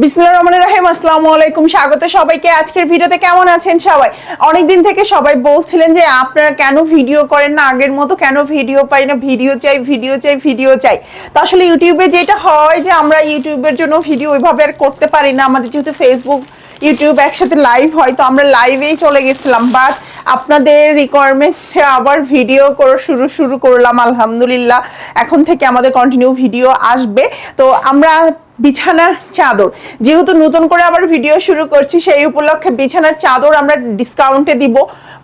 বিসমুল্লাহ রহমান রাহিম, আসসালামু আলাইকুম, স্বাগত সবাইকে। আজকের ভিডিওতে কেমন আছেন সবাই? অনেকদিন থেকে সবাই বলছিলেন যে আপনারা কেন ভিডিও করেন না? আগের মতো কেন ভিডিও পাই না? ভিডিও চাই ভিডিও চাই ভিডিও চাই। তো আসলে ইউটিউবে যেটা হয় যে আমরা ইউটিউবের জন্য ভিডিও ওইভাবে আর করতে পারি না। আমাদের যেহেতু ফেসবুক ইউটিউব একসাথে লাইভ হয়, তো আমরা লাইভেই চলে গেছিলাম। বাট আপনাদের রিকোয়ারমেন্টে আবার ভিডিও করে শুরু শুরু করলাম, আলহামদুলিল্লাহ। এখন থেকে আমাদের কন্টিনিউ ভিডিও আসবে। তো আমরা বিছানার চাদর। যেহেতু নতুন করে আবার ভিডিও শুরু করছি, সেই উপলক্ষে বিছানার চাদর আমরা ডিসকাউন্টে দিব।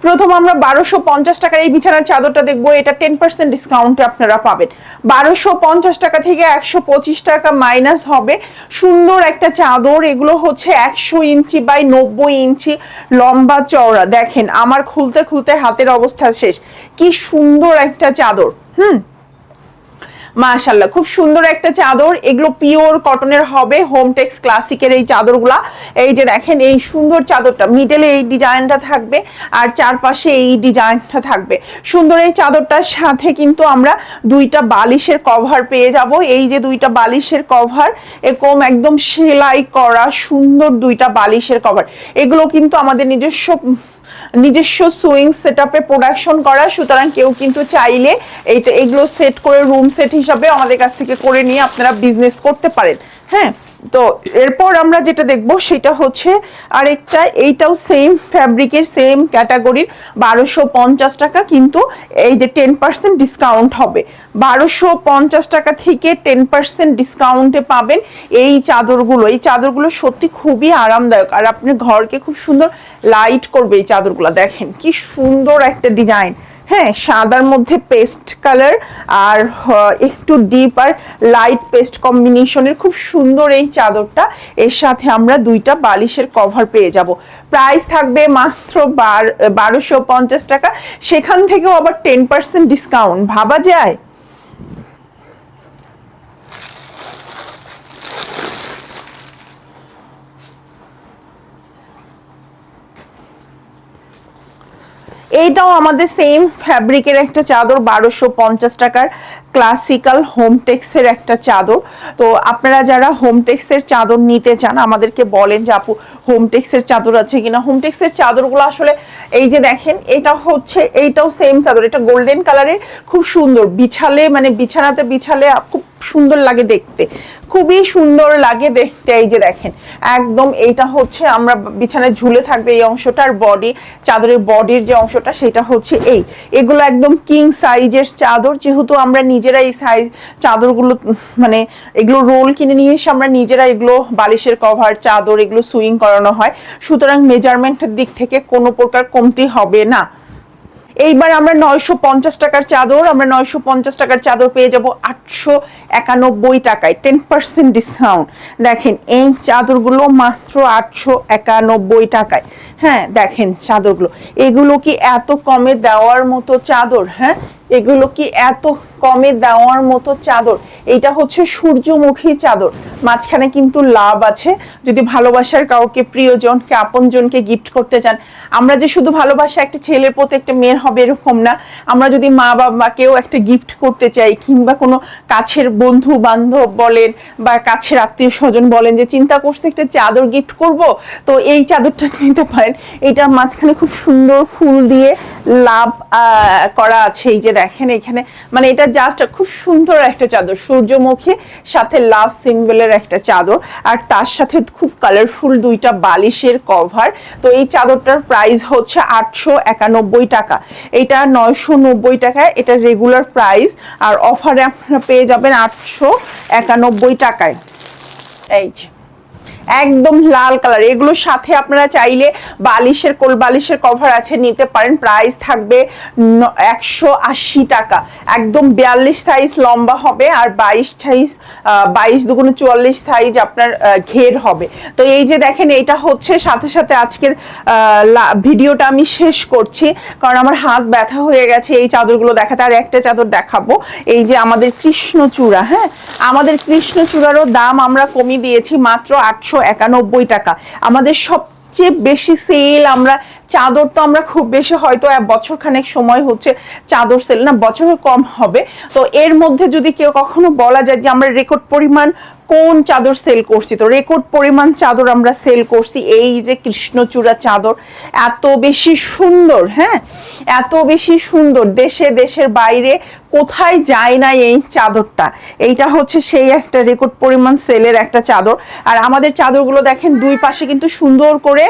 প্রথম আমরা বারোশো পঞ্চাশ টাকার এই বিছানার চাদরটা দেখব, এটা টেন পার্সেন্ট ডিসকাউন্টে আপনারা পাবেন। বারোশো পঞ্চাশ টাকা থেকে একশো পঁচিশ টাকা মাইনাস হবে। সুন্দর একটা চাদর, এগুলো হচ্ছে একশো ইঞ্চি বাই নব্বই ইঞ্চি লম্বা চওড়া। দেখেন, আমার খুলতে খুলতে হাতের অবস্থা শেষ। কি সুন্দর একটা চাদর, হুম? মাশাল্লাহ খুব সুন্দর একটা চাদর। এগুলো পিওর কটনের হবে হোমটেক্স ক্লাসিকের এই চাদরগুলা। এই যে দেখেন, এই সুন্দর চাদরটা মিডলে এই ডিজাইনটা থাকবে আর চারপাশে এই ডিজাইনটা থাকবে। সুন্দর এই চাদরটার সাথে কিন্তু আমরা দুইটা বালিশের কভার পেয়ে যাব। এই যে দুইটা বালিশের কভার এরকম একদম সেলাই করা সুন্দর দুইটা বালিশের কভার এগুলো কিন্তু আমাদের নিজস্ব নিজস্ব সুইং সেট আপে প্রোডাকশন করা, সুতরাং কেউ কিন্তু চাইলে এইটা, এগুলো সেট করে রুম সেট হিসাবে আমাদের কাছ থেকে করে নিয়ে আপনারা বিজনেস করতে পারেন। হ্যাঁ? তো এরপর আমরা যেটা দেখব সেটা হচ্ছে আরেকটা, এইটাও সেম ফ্যাব্রিকের সেম ক্যাটাগরির বারোশো পঞ্চাশ টাকা কিন্তু এই যে টেন পার্সেন্ট ডিসকাউন্ট হবে। বারোশো পঞ্চাশ টাকা থেকে টেন পার্সেন্ট ডিসকাউন্টে পাবেন এই চাদরগুলো। এই চাদরগুলো সত্যি খুবই আরামদায়ক। আর আপনার ঘরকে খুব সুন্দর লাইট করবে এই চাদরগুলো। দেখেন কি সুন্দর একটা ডিজাইন হ্যাঁ সাদার মধ্যে পেস্ট কালার আর একটু ডিপ আর লাইট পেস্ট কম্বিনেশনের খুব সুন্দর এই চাদরটা। এর সাথে আমরা দুইটা বালিশের কভার পেয়ে যাব। প্রাইস থাকবে মাত্র বারোশো পঞ্চাশ টাকা। সেখান থেকেও আবার টেন পার্সেন্ট ডিসকাউন্ট ভাবা যায়? এইটাও আমাদের সেম ফ্যাব্রিকের একটা চাদর, বারোশো পঞ্চাশ টাকার ক্লাসিক্যাল হোমটেক্সের একটা চাদর। তো আপনারা যারা হোমটেক্সের চাদর নিতে চান, আমাদেরকে বলেন যে আপু হোমটেক্সের চাদর আছে কিনা? হোমটেক্সের চাদরগুলো আসলে এই যে দেখেন, এটা হচ্ছে, এইটাও সেম চাদর। এটা গোল্ডেন কালারের খুব সুন্দর। বিছালে মানে বিছানাতে বিছালে খুব সুন্দর লাগে দেখতে। খুবই সুন্দর লাগে দেখতে, এই যে দেখেন। একদম এইটা হচ্ছে আমরা বিছানায় ঝুলে থাকবে এই অংশটার বডি চাদরের বডির যে অংশটা সেটা হচ্ছে এই। এগুলো একদম কিং সাইজের চাদর, যেহেতু আমরা নিজেরা এই সাইজ চাদরগুলো মানে এগুলো রোল কিনে নিয়ে এসে আমরা নিজেরা এগুলো বালিশের কভার চাদর, এগুলো সুইং করানো হয়। সুতরাং মেজারমেন্টের দিক থেকে কোনো প্রকার কমতি হবে না। এইবার আমরা নয়শো পঞ্চাশ টাকার চাদর, আমরা নয়শো পঞ্চাশ টাকার চাদর পেয়ে যাব আটশো একানব্বই টাকায়। টেন পার্সেন্ট ডিসকাউন্ট দেখেন, এই চাদরগুলো মাত্র আটশো একানব্বই টাকায়। হ্যাঁ দেখেন চাদরগুলো। এগুলো কি এত কমে দেওয়ার মতো চাদর? হ্যাঁ এগুলো কি এত কমে দেওয়ার মতো চাদর? এইটা হচ্ছে সূর্যমুখী চাদর। মাঝখানে কিন্তু লাভ আছে। যদি ভালোবাসার কাউকে প্রিয়জনকে, আপনজনকে গিফট করতে চান, আমরা যে শুধু ভালোবাসা একটা ছেলের প্রতি একটা মেয়ের হবে এরকম না। আমরা যদি মা বাবাকেও একটা গিফট করতে চাই, কিংবা কোনো কাছের বন্ধু বান্ধব বলেন, বা কাছের আত্মীয় স্বজন বলেন যে, চিন্তা করছে একটা চাদর গিফট করব? তো এই চাদরটা নিতে পারেন। এটার মাঝখানে খুব সুন্দর ফুল দিয়ে লাভ করা আছে। এই যে দেখেন এখানে মানে এটা জাস্ট খুব সুন্দর একটা চাদর, সূর্যমুখী, সাথে লাভ সিম্বলের একটা চাদর, আর তার সাথে খুব কালারফুল দুইটা বালিশের কভার তো এই চাদরটার প্রাইস হচ্ছে আটশো একানব্বই টাকা। এটা নয়শো নব্বই টাকায় এটা রেগুলার প্রাইস আর অফারে আপনারা পেয়ে যাবেন আটশো একানব্বই টাকায়। এই যে। একদম লাল কালার। এগুলোর সাথে আপনারা চাইলে বালিশের, কোল বালিশের কভার আছে, নিতে পারেন। প্রাইস থাকবে একশো আশি টাকা। একদম বিয়াল্লিশ সাইজ লম্বা হবে আর বাইশ সাইজ বাইশ দুগুণ চুয়াল্লিশ সাইজ আপনার ঘের হবে। তো এই যে দেখেন, এটা হচ্ছে সাথে সাথে আজকের ভিডিওটা আমি শেষ করছি। কারণ আমার হাত ব্যথা হয়ে গেছে এই চাদরগুলো দেখাতে। আর একটা চাদর দেখাবো। এই যে আমাদের কৃষ্ণচূড়া হ্যাঁ? আমাদের কৃষ্ণচূড়ারও দাম আমরা কমিয়ে দিয়েছি মাত্র আটশো একানব্বই টাকা। আমাদের সবচেয়ে বেশি সেল আমরা চাদর তো আমরা খুব বেশি হয়তো এক বছর খানেক সময় হচ্ছে চাদর সেল না বছরও কম হবে। তো এর মধ্যে যদি কেউ কখনো বলা যায় যে আমরা রেকর্ড পরিমাণ কোন চাদর সেল করছি, তো রেকর্ড পরিমাণ চাদর আমরা সেল করছি, এই যে কৃষ্ণচূড়া চাদর এত বেশি সুন্দর হ্যাঁ? এত বেশি সুন্দর, দেশে, দেশের বাইরে কোথায় যায় না এই চাদরটা। এইটা হচ্ছে সেই একটা রেকর্ড পরিমাণ সেলের একটা চাদর। আর আমাদের চাদরগুলো দেখেন দুই পাশে কিন্তু সুন্দর করে,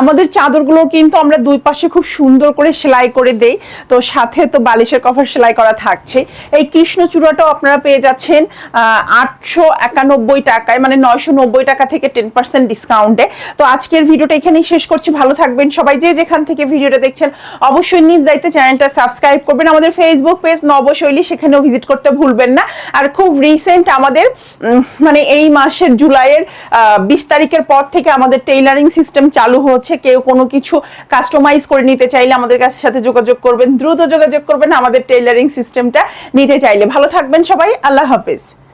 আমাদের চাদরগুলো কিন্তু আমরা দুই পাশে খুব সুন্দর করে সেলাই করে দেই। তো সাথে তো বালিশের কভার সেলাই করা থাকছে। এই কৃষ্ণচূড়াটাও আপনারা পেয়ে যাচ্ছেন আটশো একানব্বই টাকায় মানে নয়শো নব্বই টাকা থেকে টেন পার্সেন্ট ডিসকাউন্টে তো আজকের ভিডিওটা এখানেই শেষ করছি। ভালো থাকবেন সবাই। যে যেখান থেকে ভিডিওটা দেখছেন, অবশ্যই নিজ দায়িত্বে চ্যানেলটা সাবস্ক্রাইব করবেন। আমাদের ফেসবুক পেজ নবশৈলী, সেখানেও ভিজিট করতে ভুলবেন না। আর খুব রিসেন্ট আমাদের মানে এই মাসের জুলাইয়ের বিশ তারিখের পর থেকে আমাদের টেইলারিং সিস্টেম চালু হচ্ছে। কেউ কোনো কিছু কাস্টমাইজ করে নিতে চাইলে আমাদের কাছে সাথে যোগাযোগ করবেন, দ্রুত যোগাযোগ করবেন, আমাদের টেইলারিং সিস্টেমটা নিতে চাইলে। ভালো থাকবেন সবাই, আল্লাহ হাফেজ।